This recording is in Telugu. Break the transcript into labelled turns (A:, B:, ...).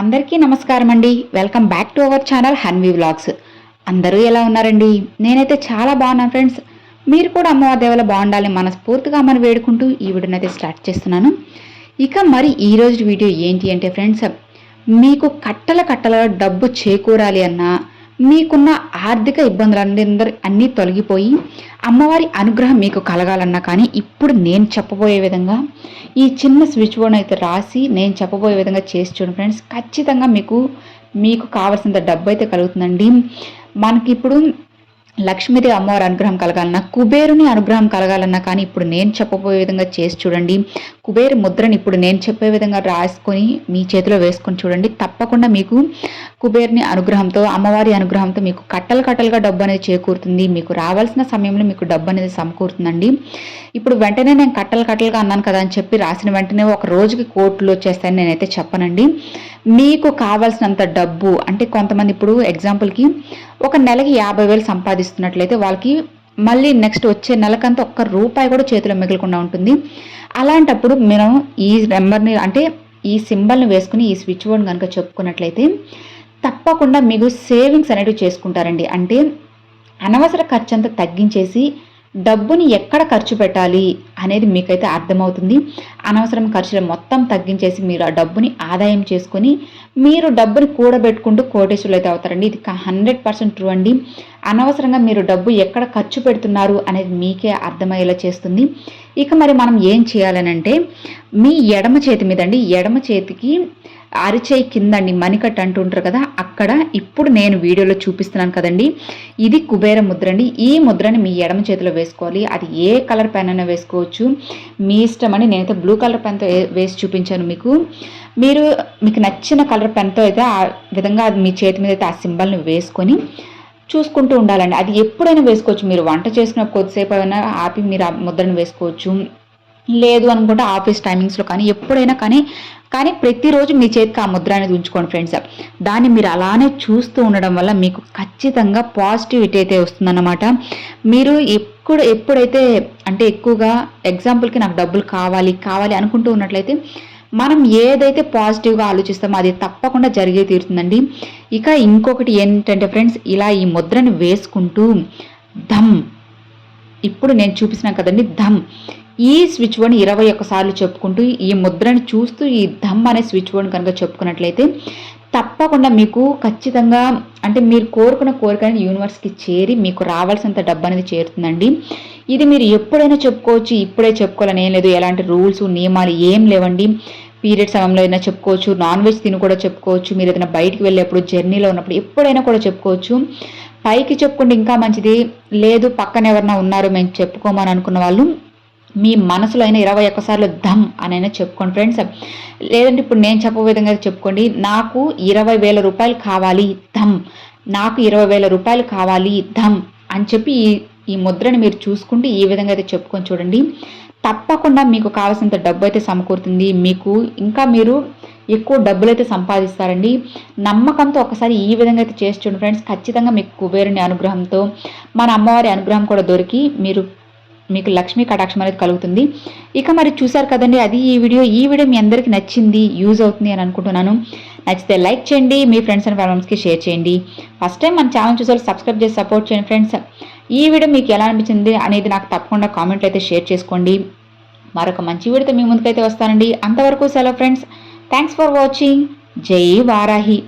A: అందరికీ నమస్కారం అండి. Welcome back to our channel Hanvi vlogs అందరూ ఎలా ఉన్నారండి? నేనైతే చాలా బాగున్నాను ఫ్రెండ్స్. మీరు కూడా అమ్మవారి దేవల బాగుండాలని మనస్ఫూర్తిగా అమ్మని వేడుకుంటూ ఈ వీడియోనైతే స్టార్ట్ చేస్తున్నాను. ఇక మరి ఈ రోజు వీడియో ఏంటి అంటే ఫ్రెండ్స్ మీకు కట్టల కట్టల డబ్బు చేకూరాలి అన్నా మీకున్న ఆర్థిక ఇబ్బందులందరూ అన్నీ తొలగిపోయి అమ్మవారి అనుగ్రహం మీకు కలగాలన్నా కానీ ఇప్పుడు నేను చెప్పబోయే విధంగా ఈ చిన్న స్విచ్ బోర్డ్ అయితే రాసి నేను చెప్పబోయే విధంగా చేసి చూడండి ఫ్రెండ్స్ ఖచ్చితంగా మీకు మీకు కావాల్సినంత డబ్బు అయితే కలుగుతుందండి. మనకి ఇప్పుడు లక్ష్మీదేవి అమ్మవారి అనుగ్రహం కలగాలన్నా కుబేరుని అనుగ్రహం కలగాలన్నా కానీ ఇప్పుడు నేను చెప్పబోయే విధంగా చేసి చూడండి. కుబేరు ముద్రని ఇప్పుడు నేను చెప్పే విధంగా రాసుకొని మీ చేతిలో వేసుకొని చూడండి. తప్పకుండా మీకు కుబేరుని అనుగ్రహంతో అమ్మవారి అనుగ్రహంతో మీకు కట్టలు కట్టలుగా డబ్బు అనేది చేకూరుతుంది. మీకు రావాల్సిన సమయంలో మీకు డబ్బు అనేది సమకూరుతుందండి. ఇప్పుడు వెంటనే నేను కట్టలు కట్టలుగా అన్నాను కదా అని చెప్పి రాసిన వెంటనే ఒక రోజుకి కోట్లు వచ్చేస్తాయని నేనైతే చెప్పనండి. మీకు కావాల్సినంత డబ్బు అంటే కొంతమంది ఇప్పుడు ఎగ్జాంపుల్కి ఒక నెలకి యాభై వేలు సంపాదిస్తున్నట్లయితే వాళ్ళకి మళ్ళీ నెక్స్ట్ వచ్చే నెలకంతా ఒక్క రూపాయి కూడా చేతిలో మిగలకుండా ఉంటుంది. అలాంటప్పుడు మనం ఈ నెంబర్ని అంటే ఈ సింబల్ని వేసుకుని ఈ స్విచ్ బోర్డ్ కనుక చెప్పుకున్నట్లయితే తప్పకుండా మీకు సేవింగ్స్ అనేవి చేసుకుంటారండి. అంటే అనవసర ఖర్చు అంతా తగ్గించేసి డబ్బుని ఎక్కడ ఖర్చు పెట్టాలి అనేది మీకైతే అర్థమవుతుంది. అనవసరం ఖర్చులు మొత్తం తగ్గించేసి మీరు ఆ డబ్బుని ఆదాయం చేసుకొని మీరు డబ్బుని కూడబెట్టుకుంటూ కోటేశ్వరులు అయితే అవుతారండి. ఇది హండ్రెడ్ పర్సెంట్ ట్రూ అండి. అనవసరంగా మీరు డబ్బు ఎక్కడ ఖర్చు పెడుతున్నారు అనేది మీకే అర్థమయ్యేలా చేస్తుంది. ఇక మరి మనం ఏం చేయాలనంటే మీ ఎడమ చేతి మీద అండి ఎడమ చేతికి అరిచేయి కిందండి మణికట్ అంటుంటారు కదా అక్కడ ఇప్పుడు నేను వీడియోలో చూపిస్తున్నాను కదండి. ఇది కుబేర ముద్ర అండి. ఈ ముద్రని మీ ఎడమ చేతిలో వేసుకోవాలి. అది ఏ కలర్ పెన్ అయినా వేసుకోవచ్చు. మీ ఇష్టం అని నేనైతే బ్లూ కలర్ పెన్తో వేసి చూపించాను మీకు. మీరు మీకు నచ్చిన కలర్ పెన్తో అయితే ఆ విధంగా మీ చేతి మీద అయితే ఆ సింబల్ని వేసుకొని చూసుకుంటూ ఉండాలండి. అది ఎప్పుడైనా వేసుకోవచ్చు. మీరు వంట చేసుకున్న కొద్దిసేపు అయినా ఆపి మీరు ఆ ముద్రను వేసుకోవచ్చు. లేదు అనుకుంటే ఆఫీస్ టైమింగ్స్లో కానీ ఎప్పుడైనా కానీ కానీ ప్రతిరోజు మీ చేతికి ఆ ముద్ర అనేది ఉంచుకోండి ఫ్రెండ్స్ దాన్ని మీరు అలానే చూస్తూ ఉండడం వల్ల మీకు ఖచ్చితంగా పాజిటివిటీ అయితే వస్తుందన్నమాట. మీరు ఎప్పుడు ఎప్పుడైతే అంటే ఎక్కువగా ఎగ్జాంపుల్కి నాకు డబ్బులు కావాలి కావాలి అనుకుంటూ ఉన్నట్లయితే మనం ఏదైతే పాజిటివ్గా ఆలోచిస్తామో అది తప్పకుండా జరిగే తీరుతుందండి. ఇక ఇంకొకటి ఏంటంటే ఫ్రెండ్స్ ఇలా ఈ ముద్రని వేసుకుంటూ ధమ్ ఇప్పుడు నేను చూపిస్తున్నాను కదండి ధమ్ ఈ స్విచ్ బోర్డ్ని ఇరవై ఒక్కసార్లు చెప్పుకుంటూ ఈ ముద్రని చూస్తూ ఈ ధమ్ అనే స్విచ్ బోర్డ్ కనుక చెప్పుకున్నట్లయితే తప్పకుండా మీకు ఖచ్చితంగా అంటే మీరు కోరుకున్న కోరిక అనేది యూనివర్స్కి చేరి మీకు రావాల్సినంత డబ్బు అనేది చేరుతుందండి. ఇది మీరు ఎప్పుడైనా చెప్పుకోవచ్చు ఇప్పుడే చెప్పుకోవాలని ఏం లేదు. ఎలాంటి రూల్స్ నియమాలు ఏం లేవండి. పీరియడ్ సమయంలో అయినా చెప్పుకోవచ్చు నాన్ వెజ్ తిని కూడా చెప్పుకోవచ్చు మీరు ఏదైనా బయటికి వెళ్ళేప్పుడు జర్నీలో ఉన్నప్పుడు ఎప్పుడైనా కూడా చెప్పుకోవచ్చు. పైకి చెప్పుకుంటే ఇంకా మంచిది. లేదు పక్కన ఎవరన్నా ఉన్నారు మేము చెప్పుకోమని అనుకున్న వాళ్ళు మీ మనసులో అయినా ఇరవై ఒక్కసార్లు ధమ్ అనైనా చెప్పుకోండి ఫ్రెండ్స్. లేదంటే ఇప్పుడు నేను చెప్పే విధంగా చెప్పుకోండి. నాకు ఇరవై వేల రూపాయలు కావాలి ధమ్. నాకు ఇరవై వేల రూపాయలు కావాలి ధమ్ అని చెప్పి ఈ ఈ ముద్రని మీరు చూసుకుంటే ఈ విధంగా అయితే చెప్పుకొని చూడండి. తప్పకుండా మీకు కావాల్సినంత డబ్బు అయితే సమకూరుతుంది. మీకు ఇంకా మీరు ఎక్కువ డబ్బులు అయితే సంపాదిస్తారండి. నమ్మకంతో ఒకసారి ఈ విధంగా అయితే చేసి చూడండి ఫ్రెండ్స్. ఖచ్చితంగా మీకు కుబేరుని అనుగ్రహంతో మన అమ్మవారి అనుగ్రహం కూడా దొరికి మీరు మీకు లక్ష్మీ కటాక్షం అనేది కలుగుతుంది. ఇక మరి చూసారు కదండి అది ఈ వీడియో. ఈ వీడియో మీ అందరికీ నచ్చింది యూజ్ అవుతుంది అని అనుకుంటున్నాను. నచ్చితే లైక్ చేయండి మీ ఫ్రెండ్స్ అండ్ ఫ్యామిలీస్కి షేర్ చేయండి. ఫస్ట్ టైం మన ఛానల్ చూసారు సబ్స్క్రైబ్ చేసి సపోర్ట్ చేయండి ఫ్రెండ్స్. ఈ వీడియో మీకు ఎలా అనిపించింది అనేది నాకు తప్పకుండా కామెంట్లు అయితే షేర్ చేసుకోండి. మరొక మంచి వీడియోతో మీ ముందుకైతే వస్తానండి. అంతవరకు సెలవు ఫ్రెండ్స్. థ్యాంక్స్ ఫర్ వాచింగ్ జై వారాహి.